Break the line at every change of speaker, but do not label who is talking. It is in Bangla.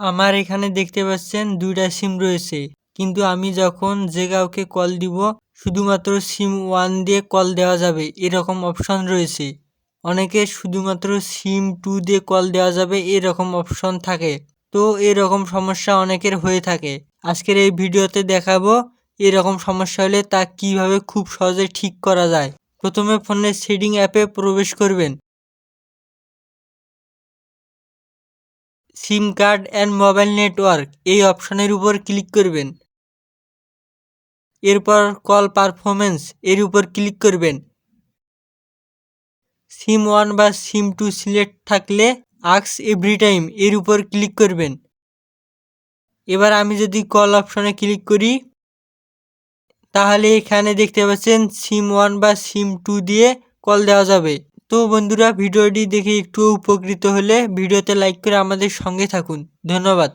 আমার এখানে দেখতে পাচ্ছেন দুইটা সিম রয়েছে। কিন্তু আমি যখন যে কাউকে কল দিব, শুধুমাত্র সিম ওয়ান দিয়ে কল দেওয়া যাবে, এরকম অপশন রয়েছে। অনেকে শুধুমাত্র সিম টু দিয়ে কল দেওয়া যাবে, এরকম অপশন থাকে। তো এরকম সমস্যা অনেকের হয়ে থাকে। আজকের এই ভিডিওতে দেখাবো এরকম সমস্যা হলে তা কীভাবে খুব সহজে ঠিক করা যায়। প্রথমে ফোনের সেটিং অ্যাপে প্রবেশ করবেন। SIM card and mobile network এই অপশনের উপর ক্লিক করবেন। এরপর কল পারফরমেন্স এর উপর ক্লিক করবেন। সিম ওয়ান বা সিম টু সিলেক্ট থাকলে আক্স এভরি টাইম এর উপর ক্লিক করবেন। এবার আমি যদি কল অপশনে ক্লিক করি, তাহলে এখানে দেখতে পাচ্ছেন সিম ওয়ান বা সিম টু দিয়ে কল দেওয়া যাবে। তো বন্ধুরা ভিডিওটি দেখে একটু উপকৃত হলে ভিডিওতে লাইক করে আমাদের সঙ্গে থাকুন। ধন্যবাদ।